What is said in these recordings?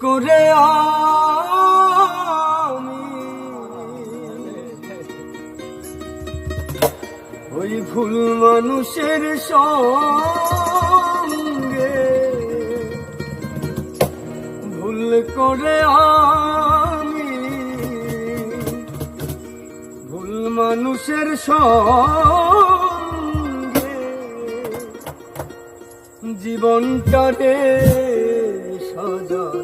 করে ওই ভুল মানুষের সঙ্গে ভুল করে আমি। ভুল মানুষের সঙ্গে জীবনটারে সাজাতে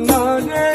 না রে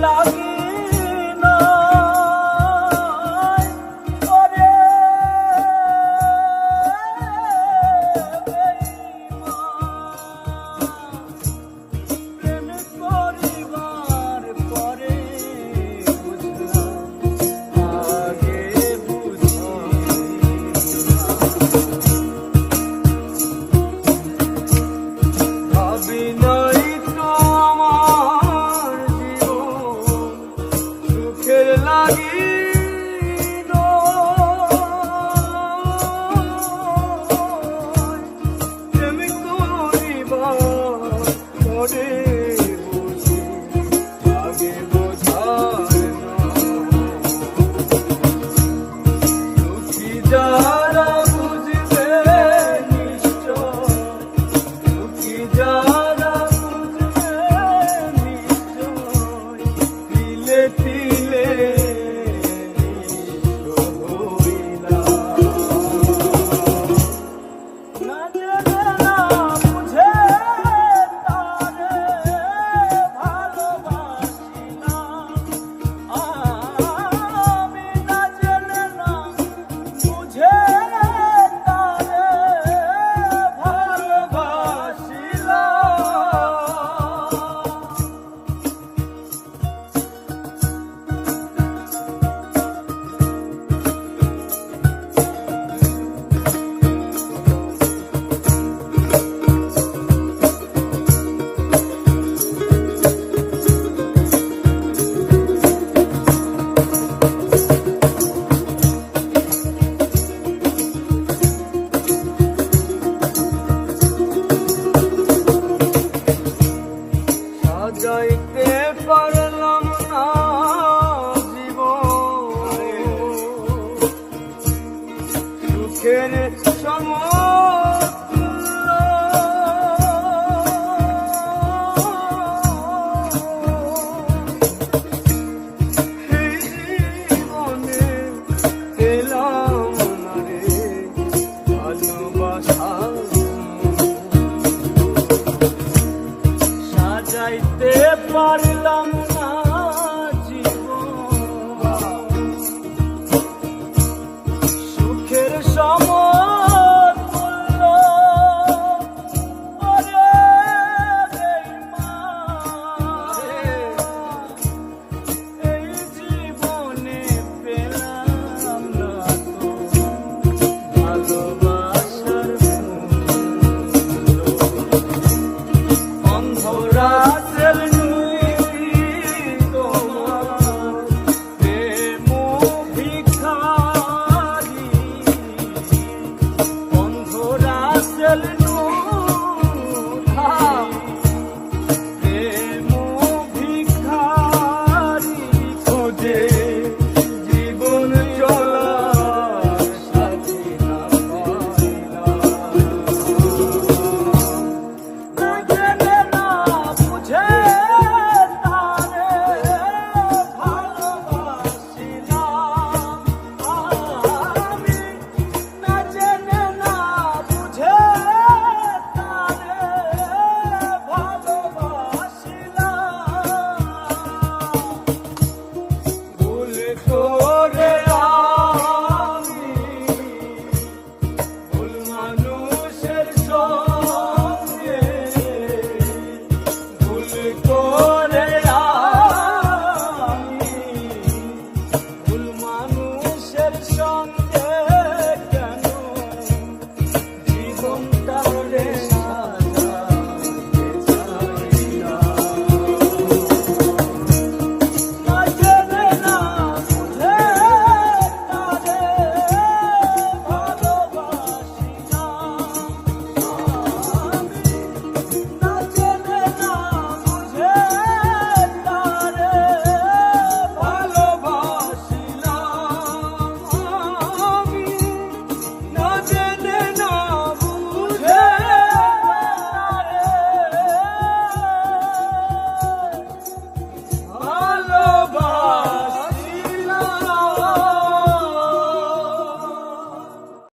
love যাইতে পারে। gel